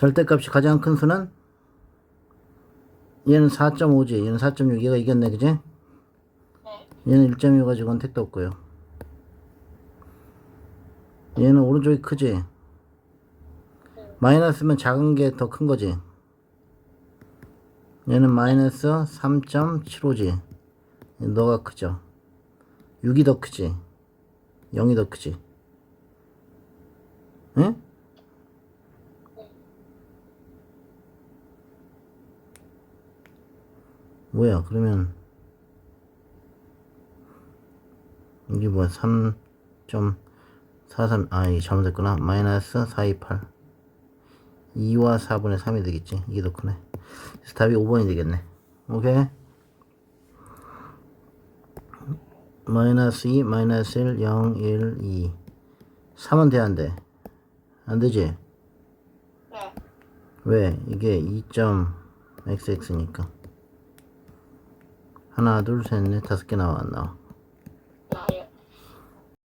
절대값이 가장 큰 수는 얘는 4.5지. 얘는 4.6 얘가 이겼네. 그지? 네. 얘는 1.2 가지고는 택도 없고요. 얘는 오른쪽이 크지? 마이너스면 작은 게 더 큰 거지? 얘는 마이너스 3.75지. 너가 크죠? 6이 더 크지? 0이 더 크지? 응? 뭐야 그러면. 이게 뭐야 3.43 아 이게 잘못됐구나. 마이너스 428 2와 4분의 3이 되겠지. 이게 더 크네. 그래서 답이 5번이 되겠네. 오케이. 마이너스 2 마이너스 1 0 1 2 3은 돼야 안돼? 안되지? 네. 왜? 이게 2.xx니까 하나 둘 셋 넷 다섯 개 나와 안 나와